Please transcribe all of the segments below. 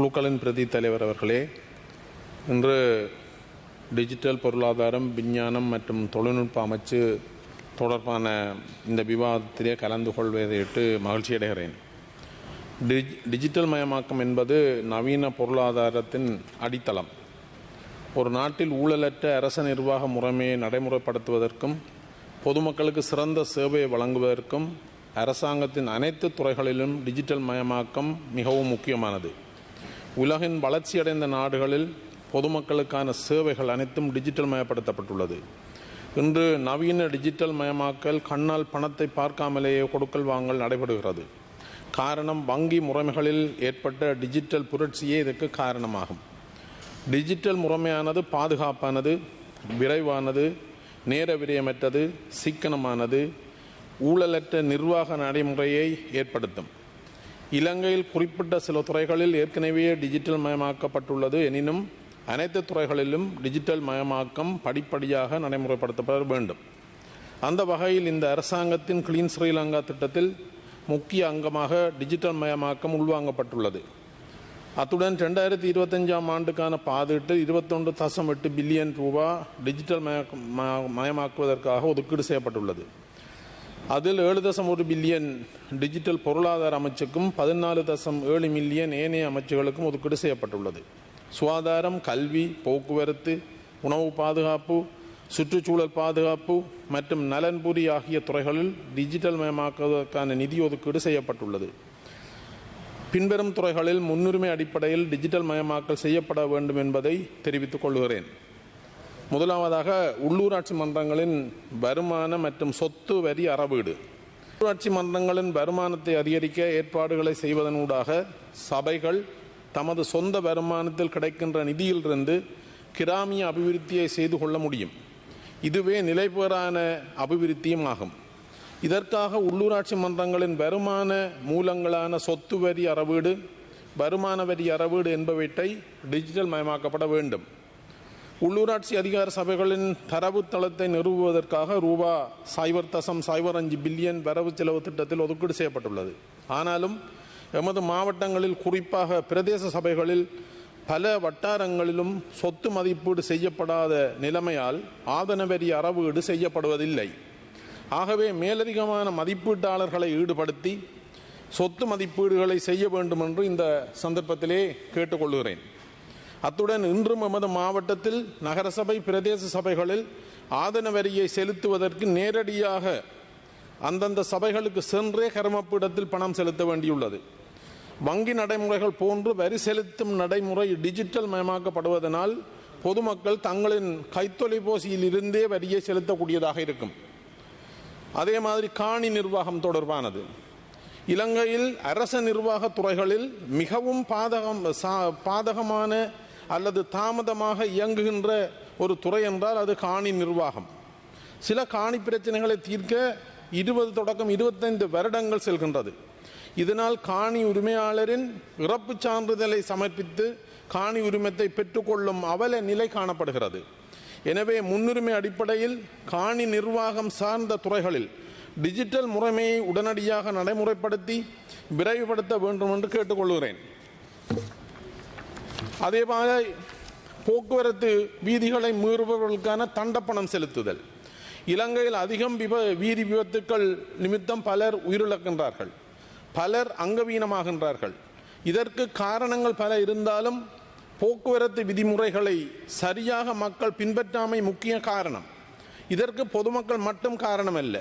குழுக்களின் பிரதி தலைவர் அவர்களே இன்று டிஜிட்டல் பொருளாதாரம் விஞ்ஞானம் மற்றும் தொழில்நுட்ப அமைச்சு தொடர்பான இந்த விவாதத்திலே கலந்து கொள்வதையிட்டு மகிழ்ச்சி அடைகிறேன். டிஜ் டிஜிட்டல் மயமாக்கம் என்பது நவீன பொருளாதாரத்தின் அடித்தளம். ஒரு நாட்டில் ஊழலற்ற அரச நிர்வாக முறைமையை நடைமுறைப்படுத்துவதற்கும் பொதுமக்களுக்கு சிறந்த சேவையை வழங்குவதற்கும் அரசாங்கத்தின் அனைத்து துறைகளிலும் டிஜிட்டல் மயமாக்கம் மிகவும் முக்கியமானது. உலகின் வளர்ச்சியடைந்த நாடுகளில் பொதுமக்களுக்கான சேவைகள் அனைத்தும் டிஜிட்டல் மயப்படுத்தப்பட்டுள்ளது. இன்று நவீன டிஜிட்டல் மயமாக்கல் கண்ணால் பணத்தை பார்க்காமலேயே கொடுக்கல் வாங்கல் நடைபெறுகிறது. காரணம் வங்கி முறைமைகளில் ஏற்பட்ட டிஜிட்டல் புரட்சியே இதற்கு காரணமாகும். டிஜிட்டல் முறைமையானது பாதுகாப்பானது விரைவானது நேர விரயமற்றது சிக்கனமானது ஊழலற்ற நிர்வாக நடைமுறையை ஏற்படுத்தும். இலங்கையில் குறிப்பிட்ட சில துறைகளில் ஏற்கனவே டிஜிட்டல் மயமாக்கப்பட்டுள்ளது. எனினும் அனைத்து துறைகளிலும் டிஜிட்டல் மயமாக்கம் படிப்படியாக நடைமுறைப்படுத்தப்பட வேண்டும். அந்த வகையில் இந்த அரசாங்கத்தின் கிளீன் ஸ்ரீலங்கா திட்டத்தில் முக்கிய அங்கமாக டிஜிட்டல் மயமாக்கம் உள்வாங்கப்பட்டுள்ளது. அத்துடன் ரெண்டாயிரத்தி இருபத்தஞ்சாம் ஆண்டுக்கான பாதீட்டு இருபத்தொன்று தசம் எட்டு பில்லியன் ரூபா டிஜிட்டல் மயமாக்குவதற்காக ஒதுக்கீடு செய்யப்பட்டுள்ளது. அதில் ஏழு தசம் ஒரு பில்லியன் டிஜிட்டல் பொருளாதார அமைச்சுக்கும் பதினாலு தசம் ஏழு மில்லியன் ஏனைய அமைச்சுகளுக்கும் ஒதுக்கீடு செய்யப்பட்டுள்ளது. சுகாதாரம் கல்வி போக்குவரத்து உணவு பாதுகாப்பு சுற்றுச்சூழல் பாதுகாப்பு மற்றும் நலன்புரி ஆகிய துறைகளில் டிஜிட்டல் மயமாக்குவதற்கான நிதி ஒதுக்கீடு செய்யப்பட்டுள்ளது. பின்வரும் துறைகளில் முன்னுரிமை அடிப்படையில் டிஜிட்டல் மயமாக்கல் செய்யப்பட வேண்டும் என்பதை தெரிவித்துக் கொள்கிறேன். முதலாவதாக உள்ளூராட்சி மன்றங்களின் வருமான மற்றும் சொத்து வரி அறவீடு. உள்ளூராட்சி மன்றங்களின் வருமானத்தை அதிகரிக்க ஏற்பாடுகளை செய்வதனூடாக சபைகள் தமது சொந்த வருமானத்தில் கிடைக்கின்ற நிதியிலிருந்து கிராமிய அபிவிருத்தியை செய்து கொள்ள முடியும். இதுவே நிலைபெறான அபிவிருத்தியும் ஆகும். இதற்காக உள்ளூராட்சி மன்றங்களின் வருமான மூலங்களான சொத்து வரி அறவீடு வருமான வரி அறவீடு என்பவற்றை டிஜிட்டல் மயமாக்கப்பட வேண்டும். உள்ளூராட்சி அதிகார சபைகளின் தரவு தளத்தை நிறுவுவதற்காக ரூபா சைபர் தசம் சைபர் அஞ்சு பில்லியன் வரவு செலவு திட்டத்தில் ஒதுக்கீடு செய்யப்பட்டுள்ளது. ஆனாலும் எமது மாவட்டங்களில் குறிப்பாக பிரதேச சபைகளில் பல வட்டாரங்களிலும் சொத்து மதிப்பீடு செய்யப்படாத நிலைமையால் ஆதனவரி அறவீடு செய்யப்படுவதில்லை. ஆகவே மேலதிகமான மதிப்பீட்டாளர்களை ஈடுபடுத்தி சொத்து மதிப்பீடுகளை செய்ய வேண்டும் என்று இந்த சந்தர்ப்பத்திலே கேட்டுக்கொள்கிறேன். அத்துடன் இன்றும் எமது மாவட்டத்தில் நகரசபை பிரதேச சபைகளில் ஆதன வரியை செலுத்துவதற்கு நேரடியாக அந்தந்த சபைகளுக்கு சென்றே கருமப்பீடத்தில் பணம் செலுத்த வேண்டியுள்ளது. வங்கி நடைமுறைகள் போன்று வரி செலுத்தும் நடைமுறை டிஜிட்டல் மயமாக்கப்படுவதனால் பொதுமக்கள் தங்களின் கைத்தொலைபேசியில் இருந்தே வரியை செலுத்தக்கூடியதாக இருக்கும். அதே மாதிரி காணி நிர்வாகம் தொடர்பானது. இலங்கையில் அரச நிர்வாக துறைகளில் மிகவும் பாதகம் பாதகமான அல்லது தாமதமாக இயங்குகின்ற ஒரு துறை என்றால் அது காணி நிர்வாகம். சில காணி பிரச்சனைகளை தீர்க்க இருபது தொடக்கம் இருபத்தைந்து வருடங்கள் செல்கின்றது. இதனால் காணி உரிமையாளரின் இறப்பு சான்றிதழை சமர்ப்பித்து காணி உரிமத்தை பெற்றுக்கொள்ளும் அவல நிலை காணப்படுகிறது. எனவே முன்னுரிமை அடிப்படையில் காணி நிர்வாகம் சார்ந்த துறைகளில் டிஜிட்டல் முறைமையை உடனடியாக நடைமுறைப்படுத்தி விரைவுபடுத்த வேண்டும் என்று கேட்டுக்கொள்கிறேன். அதேபோல போக்குவரத்து வீதிகளை மீறுபவர்களுக்கான தண்டப்பணம் செலுத்துதல். இலங்கையில் அதிகம் விப வீதி விபத்துக்கள் நிமித்தம் பலர் உயிரிழக்கின்றார்கள். பலர் அங்கவீனமாகின்றார்கள். இதற்கு காரணங்கள் பல இருந்தாலும் போக்குவரத்து விதிமுறைகளை சரியாக மக்கள் பின்பற்றாமை முக்கிய காரணம். இதற்கு பொதுமக்கள் மட்டும் காரணமல்ல.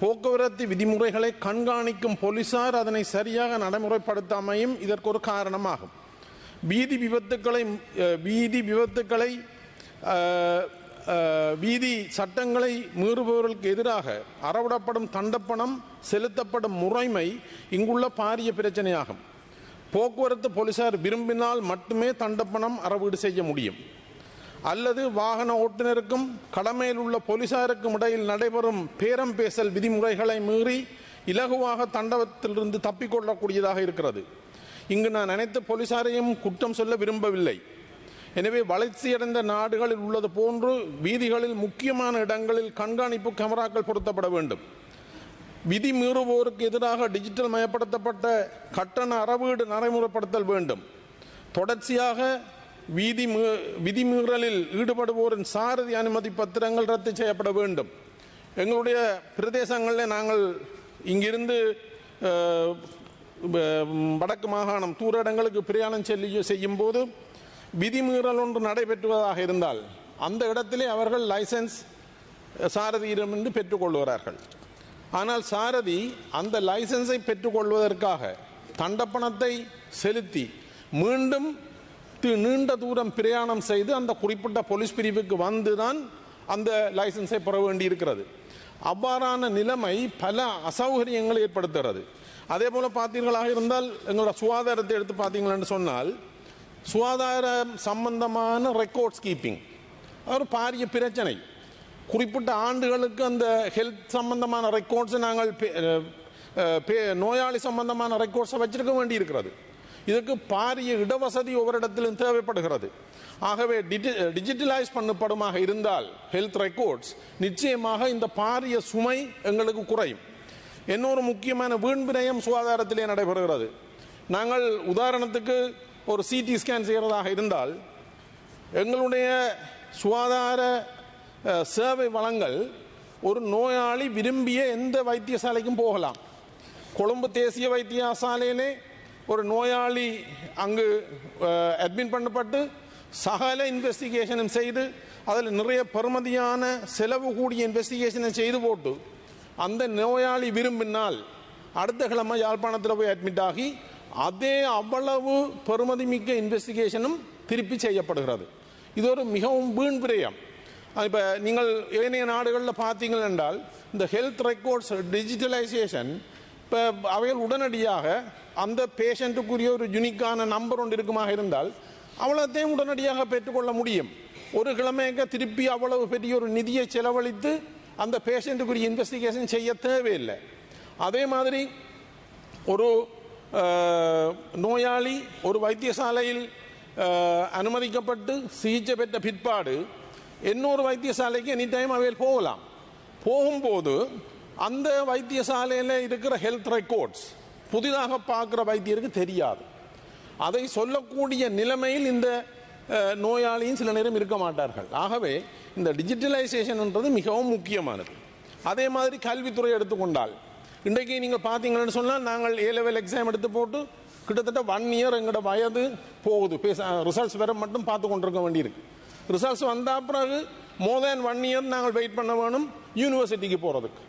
போக்குவரத்து விதிமுறைகளை கண்காணிக்கும் போலீசார் அதனை சரியாக நடைமுறைப்படுத்தாமையும் இதற்கு ஒரு காரணமாகும். வீதி விபத்துக்களை வீதி விபத்துக்களை வீதி சட்டங்களை மீறுபவர்களுக்கு எதிராக அறவிடப்படும் தண்டப்பணம் செலுத்தப்படும் முறைமை இங்குள்ள பாரிய பிரச்சனையாகும். போக்குவரத்து போலீசார் விரும்பினால் மட்டுமே தண்டப்பணம் அறவீடு செய்ய முடியும். அல்லது வாகன ஓட்டுநருக்கும் கடமையில் உள்ள போலீசாருக்கும் இடையில் நடைபெறும் பேரம் பேசல் விதிமுறைகளை மீறி இலகுவாக தண்டவத்திலிருந்து தப்பிக்கொள்ளக்கூடியதாக இருக்கிறது. இங்கு நான் அனைத்து போலீசாரையும் குற்றம் சொல்ல விரும்பவில்லை. எனவே வளர்ச்சியடைந்த நாடுகளில் உள்ளது போன்று வீதிகளில் முக்கியமான இடங்களில் கண்காணிப்பு கேமராக்கள் பொருத்தப்பட வேண்டும். விதி மீறுவோருக்கு எதிராக டிஜிட்டல் மயப்படுத்தப்பட்ட கட்டண அறவீடு நடைமுறைப்படுத்தல் வேண்டும். தொடர்ச்சியாக வீதி மீ- விதிமீறலில் ஈடுபடுவோரின் சாரதி அனுமதி பத்திரங்கள் ரத்து செய்யப்பட வேண்டும். எங்களுடைய பிரதேசங்களில் நாங்கள் இங்கிருந்து வடக்கு மாகாணம் தூர இடங்களுக்கு பிரயாணம் செல்லி செய்யும் போது விதிமீறல் ஒன்று நடைபெற்றுவதாக இருந்தால் அந்த இடத்திலே அவர்கள் லைசன்ஸ் சாரதியிடமிருந்து பெற்றுக்கொள்கிறார்கள் ஆனால் சாரதி அந்த லைசன்ஸை பெற்றுக்கொள்வதற்காக தண்டப்பணத்தை செலுத்தி மீண்டும் தி- நீண்ட தூரம் பிரயாணம் செய்து அந்த குறிப்பிட்ட போலீஸ் பிரிவுக்கு வந்து தான் அந்த லைசன்ஸை பெற வேண்டியிருக்கிறது. அவ்வாறான நிலைமை பல அசௌகரியங்களை ஏற்படுத்துகிறது. அதே போல பார்த்தீர்களாக இருந்தால் எங்களோட சுகாதாரத்தை எடுத்து பார்த்தீங்களன்னு சொன்னால் சுகாதார சம்பந்தமான ரெக்கார்ட்ஸ் கீப்பிங் ஒரு பாரிய பிரச்சனை. குறிப்பிட்ட ஆண்டுகளுக்கு அந்த ஹெல்த் சம்பந்தமான ரெக்கார்ட்ஸை நாங்கள் பே- பே- நோயாளி சம்பந்தமான ரெக்கார்ட்ஸை வச்சிருக்க வேண்டியிருக்கிறது. இதுக்கு பாரிய இடவசதி ஒவ்வொரு இடத்திலும் தேவைப்படுகிறது. ஆகவே டிஜி- டிஜிட்டலைஸ் பண்ணப்படுமாக இருந்தால் ஹெல்த் ரெக்கார்ட்ஸ் நிச்சயமாக இந்த பாரிய சுமை எங்களுக்கு குறையும். இன்னொரு முக்கியமான வீண் விரயம் சுகாதாரத்திலே நடைபெறுகிறது. நாங்கள் உதாரணத்துக்கு ஒரு சிடி ஸ்கேன் செய்கிறதாக இருந்தால் எங்களுடைய சுகாதார சேவை வளங்கள் ஒரு நோயாளி விரும்பிய எந்த வைத்தியசாலைக்கும் போகலாம். கொழும்பு தேசிய வைத்தியசாலையிலே ஒரு நோயாளி அங்கு அட்மிட் பண்ணப்பட்டு சகல இன்வெஸ்டிகேஷனும் செய்து அதில் நிறைய பெருமதியான செலவு கூடிய இன்வெஸ்டிகேஷனை செய்து போட்டு அந்த நோயாளி விரும்பினால் அடுத்த கிழமை யாழ்ப்பாணத்தில் போய் அட்மிட் ஆகி அதே அவ்வளவு பெருமதி மிக்க இன்வெஸ்டிகேஷனும் திருப்பி செய்யப்படுகிறது. இது ஒரு மிகவும் வீண் விரயம். இப்போ நீங்கள் ஏனைய நாடுகளில் பார்த்தீங்கள் என்றால் இந்த ஹெல்த் ரெக்கார்ட்ஸ் டிஜிட்டலைசேஷன் இப்போ அவைகள் உடனடியாக அந்த பேஷண்ட்டுக்குரிய ஒரு யுனிக்கான நம்பர் ஒன்று இருக்குமாக இருந்தால் அவ்வளோத்தையும் உடனடியாக பெற்றுக்கொள்ள முடியும். ஒரு கிழமைக்கு திருப்பி அவ்வளவு பெரிய ஒரு நிதியை செலவழித்து அந்த பேஷண்ட்டுக்குரிய இன்வெஸ்டிகேஷன் செய்ய தேவையில்லை. அதே மாதிரி ஒரு நோயாளி ஒரு வைத்தியசாலையில் அனுமதிக்கப்பட்டு சிகிச்சை பெற்ற பிற்பாடு இன்னொரு வைத்தியசாலைக்கு எனி டைம் அவையில் போகலாம். போகும்போது அந்த வைத்தியசாலையில் இருக்கிற ஹெல்த் ரெக்கார்ட்ஸ் புதிதாக பார்க்குற வைத்தியருக்கு தெரியாது. அதை சொல்லக்கூடிய நிலைமையில் இந்த நோயாளியும் சில நேரம் இருக்க மாட்டார்கள். ஆகவே இந்த டிஜிட்டலைசேஷன்ன்றது மிகவும் முக்கியமானது. அதே மாதிரி கல்வித்துறை எடுத்துக்கொண்டால் இன்றைக்கு நீங்கள் பார்த்தீங்கன்னு சொன்னால் நாங்கள் ஏ லெவல் எக்ஸாம் எடுத்து போட்டு கிட்டத்தட்ட ஒன் இயர் எங்களோட வயது போகுது. பேச ரிசல்ட்ஸ் வர மட்டும் பார்த்து கொண்டிருக்க வேண்டியிருக்கு. ரிசல்ட்ஸ் வந்தால் பிறகு மோர் தேன் ஒன் இயர் நாங்கள் வெயிட் பண்ண வேணும் யூனிவர்சிட்டிக்கு போகிறதுக்கு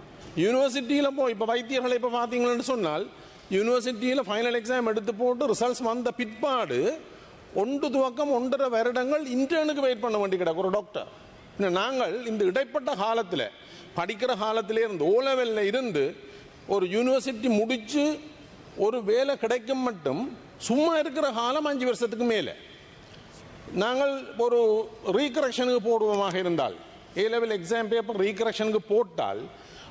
யூனிவர்சிட்டியில் போய் இப்போ வைத்தியர்களை இப்போ பார்த்தீங்கன்னு சொன்னால் யூனிவர்சிட்டியில் ஃபைனல் எக்ஸாம் எடுத்து போட்டு ரிசல்ட்ஸ் வந்த பிற்பாடு ஒன்று துவக்கம் ஒன்றரை வருடங்கள் இன்டர்னுக்கு வெயிட் பண்ண வேண்டி கிடக்கு. ஒரு டாக்டர் நாங்கள் இந்த இடைப்பட்ட காலத்தில் படிக்கிற காலத்திலே இருந்து ஓ லெவலில் இருந்து ஒரு யூனிவர்சிட்டி முடித்து ஒரு வேலை கிடைக்கும் மட்டும் சும்மா இருக்கிற காலம் அஞ்சு வருஷத்துக்கு மேலே. நாங்கள் ஒரு ரீகரெக்ஷனுக்கு போடுவோமாக இருந்தால் ஏ லெவல் எக்ஸாம் பேப்பர் ரீகரெக்ஷனுக்கு போட்டால்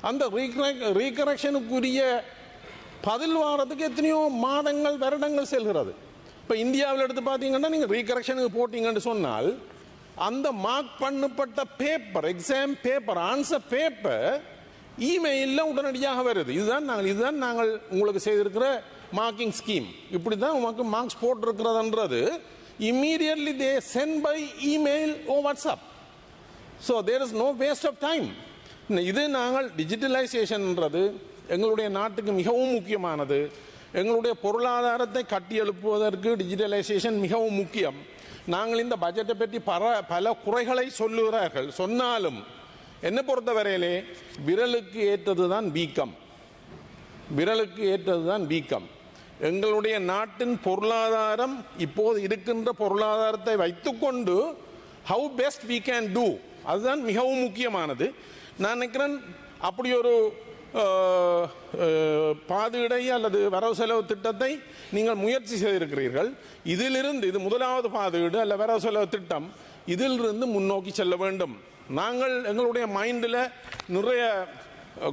அந்த ரீகரெக்ஷனுக்குரிய பதில் வாரத்துக்கு எத்தனையோ மாதங்கள் வருடங்கள் செல்கிறது. இப்போ இந்தியாவில் எடுத்து பார்த்தீங்கன்னா நீங்கள் ரீகரெக்ஷனுக்கு போட்டீங்கன்னு சொன்னால் அந்த மார்க் பண்ணப்பட்ட paper exam paper answer paper இமெயிலில் உடனடியாக வருது. இதுதான் நாங்கள் இதுதான் நாங்கள் உங்களுக்கு செய்திருக்கிற மார்க்கிங் ஸ்கீம் இப்படி தான் உங்களுக்கு marks போட்டிருக்கிறதுன்றது. Immediately they send by email or WhatsApp so there is no waste of time இது நாங்கள் டிஜிட்டலைசேஷன்ன்றது எங்களுடைய நாட்டுக்கு மிகவும் முக்கியமானது. எங்களுடைய பொருளாதாரத்தை கட்டி எழுப்புவதற்கு டிஜிட்டலைசேஷன் மிகவும் முக்கியம். நாங்கள் இந்த பட்ஜெட்டை பற்றி பல பல குறைகளை சொல்லுகிறார்கள். சொன்னாலும் என்னை பொறுத்தவரையிலே விரலுக்கு ஏற்றது தான் வீக்கம். விரலுக்கு ஏற்றது தான் வீக்கம். எங்களுடைய நாட்டின் பொருளாதாரம் இப்போது இருக்கின்ற பொருளாதாரத்தை வைத்துக்கொண்டு how best we can do அதுதான் மிகவும் முக்கியமானது. நான் நினைக்கிறேன் அப்படி ஒரு பாதுடை அல்லது வரவு செலவு திட்டத்தை நீங்கள் முயற்சி செய்திருக்கிறீர்கள். இதிலிருந்து இது முதலாவது பாதுகீடு அல்ல வரவு செலவு திட்டம். இதிலிருந்து முன்னோக்கி செல்ல வேண்டும். நாங்கள் எங்களுடைய மைண்டில் நிறைய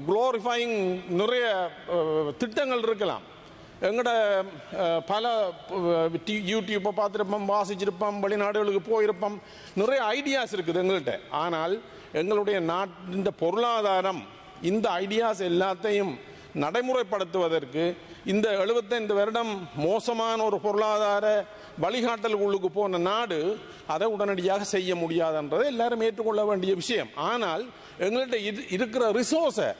குளோரிஃபைங் நிறைய திட்டங்கள் இருக்கலாம். எங்களோட பல யூடியூப்பை பார்த்துருப்போம் வாசிச்சிருப்போம் வெளிநாடுகளுக்கு போயிருப்போம். நிறைய ஐடியாஸ் இருக்குது எங்கள்கிட்ட ஆனால் எங்களுடைய நாட்டின் பொருளாதாரம் இந்த ஐடியாஸ் எல்லாத்தையும் நடைமுறைப்படுத்துவதற்கு இந்த 75 வருடம் மோசமான ஒரு பொருளாதார வழிகாட்டல்களுக்கு போன நாடு அதை உடனடியாக செய்ய முடியாதுன்றதை எல்லாரும் ஏற்றுக்கொள்ள வேண்டிய விஷயம். ஆனால் எங்கள்கிட்ட இரு- இருக்கிற ரிசோர்ஸை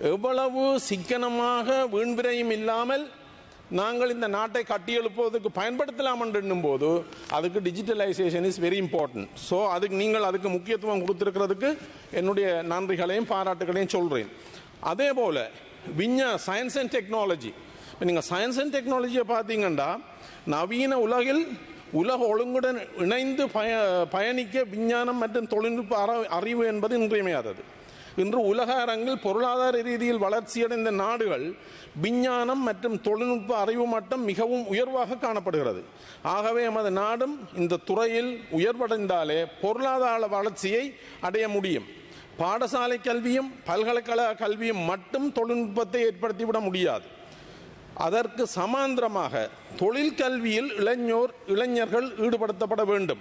எவ்வளவு சிக்கனமாக வீண்விரையும் இல்லாமல் நாங்கள் இந்த நாட்டை கட்டியெழுப்புவதற்கு பயன்படுத்தலாம் எண்ணும் போது அதுக்கு digitalisation is very important so அதுக்கு நீங்கள் அதுக்கு முக்கியத்துவம் கொடுத்துருக்கிறதுக்கு என்னுடைய நன்றிகளையும் பாராட்டுகளையும் சொல்கிறேன் அதே போல் விஞ்ஞா சயின்ஸ் அண்ட் டெக்னாலஜி இப்போ நீங்கள் சயின்ஸ் அண்ட் டெக்னாலஜியை பார்த்தீங்கன்னா நவீன உலகில் உலக ஒழுங்குடன் இணைந்து பய பயணிக்க விஞ்ஞானம் மற்றும் தொழில்நுட்ப அற- அறிவு என்பது இன்றியமையாதது. இன்று உலக அரங்கில் பொருளாதார ரீதியில் வளர்ச்சியடைந்த நாடுகள் விஞ்ஞானம் மற்றும் தொழில்நுட்ப அறிவு மட்டம் மிகவும் உயர்வாக காணப்படுகிறது. ஆகவே எமது நாடும் இந்த துறையில் உயர்வடைந்தாலே பொருளாதார வளர்ச்சியை அடைய முடியும். பாடசாலை கல்வியும் பல்கலைக்கழக கல்வியும் மட்டும் தொழில்நுட்பத்தை ஏற்படுத்திவிட முடியாது. அதற்கு சமாந்திரமாக தொழில் கல்வியில் இளைஞர் இளைஞர்கள் ஈடுபடுத்தப்பட வேண்டும்.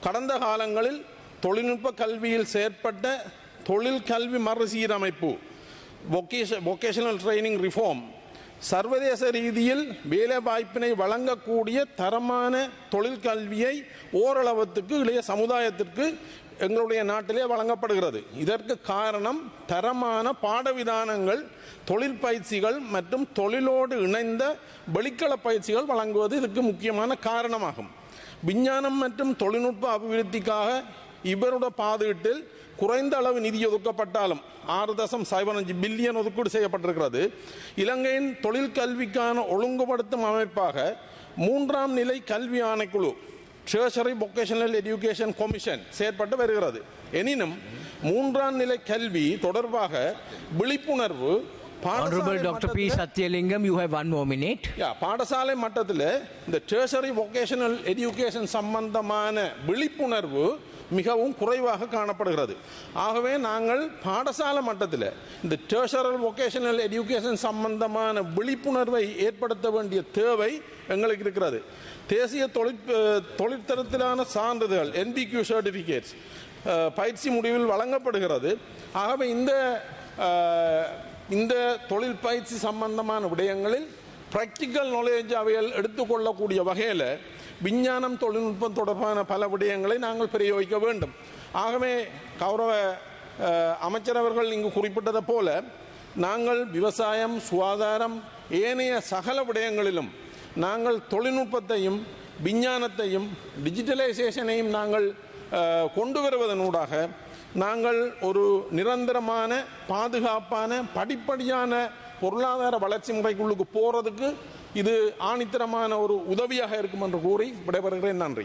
கடந்த காலங்களில் தொழில்நுட்ப கல்வியில் செயற்பட்ட தொழில் கல்வி மறுசீரமைப்பு வொக்கேஷனல் ட்ரைனிங் ரிஃபார்ம் சர்வதேச ரீதியில் வேலை வாய்ப்பினை வழங்கக்கூடிய தரமான தொழில் கல்வியை ஓரளவுக்கு இளைய சமுதாயத்திற்கு எங்களுடைய நாட்டிலே வழங்கப்படுகிறது இதற்கு காரணம் தரமான பாடவிதானங்கள் தொழில் பயிற்சிகள் மற்றும் தொழிலோடு இணைந்த வெளிக்கள பயிற்சிகள் வழங்குவது இதுக்கு முக்கியமான காரணமாகும் விஞ்ஞானம் மற்றும் தொழில்நுட்ப அபிவிருத்திக்காக இவருடைய பாதீட்டில் குறைந்த அளவு நிதி ஒதுக்கப்பட்டாலும் ஆறு தசம் சைபர் அஞ்சு பில்லியன் ஒதுக்கீடு செய்யப்பட்டிருக்கிறது இலங்கையின் தொழில் கல்விக்கான ஒழுங்குபடுத்தும் அமைப்பாக மூன்றாம் நிலை கல்வி ஆணைக்குழு ட்ரெஷரி வொகேஷனல் எஜுகேஷன் கமிஷன் செயற்பட்டு வருகிறது எனினும் மூன்றாம் நிலை கல்வி தொடர்பாக விழிப்புணர்வு Honorable Dr. P. மட்டத்திலே- Satyalingam, you have one more minute. பாடசாலை மட்டத்தில் இந்த டேர்சரி வொகேஷனல் எஜுகேஷன் சம்பந்தமான விழிப்புணர்வு மிகவும் குறைவாக காணப்படுகிறது. ஆகவே நாங்கள் பாடசாலை மட்டத்தில் இந்த டேஷரல் வொகேஷனல் எஜுகேஷன் சம்பந்தமான விழிப்புணர்வை ஏற்படுத்த வேண்டிய தேவை எங்களுக்கு இருக்கிறது. தேசிய தொழிற் தொழிற்தரத்திலான சான்றிதழ் என்பிக்யூ சர்டிஃபிகேட்ஸ் பயிற்சி முடிவில் வழங்கப்படுகிறது. ஆகவே இந்த இந்த தொழில் பயிற்சி சம்பந்தமான விடயங்களில் ப்ராக்டிக்கல் நாலேஜ் அவைகள் எடுத்துக்கொள்ளக்கூடிய வகையில் விஞ்ஞானம் தொழில்நுட்பம் தொடர்பான பல விடயங்களை நாங்கள் பிரயோகிக்க வேண்டும். ஆகவே கௌரவ அமைச்சரவர்கள் அமைச்சர் அவர்கள் இங்கு குறிப்பிட்டதை போல நாங்கள் விவசாயம் சுகாதாரம் ஏனைய சகல விடயங்களிலும் நாங்கள் தொழில்நுட்பத்தையும் விஞ்ஞானத்தையும் டிஜிட்டலைசேஷனையும் நாங்கள் கொண்டு வருவதனூடாக நாங்கள் ஒரு நிரந்தரமான பாதுகாப்பான படிப்படியான பொருளாதார வளர்ச்சி முறைக்குள்ளுக்கு போகிறதுக்கு இது ஆணித்தரமான ஒரு உதவியாக இருக்கும் என்று கூறி விடைபெறுகிறேன். நன்றி.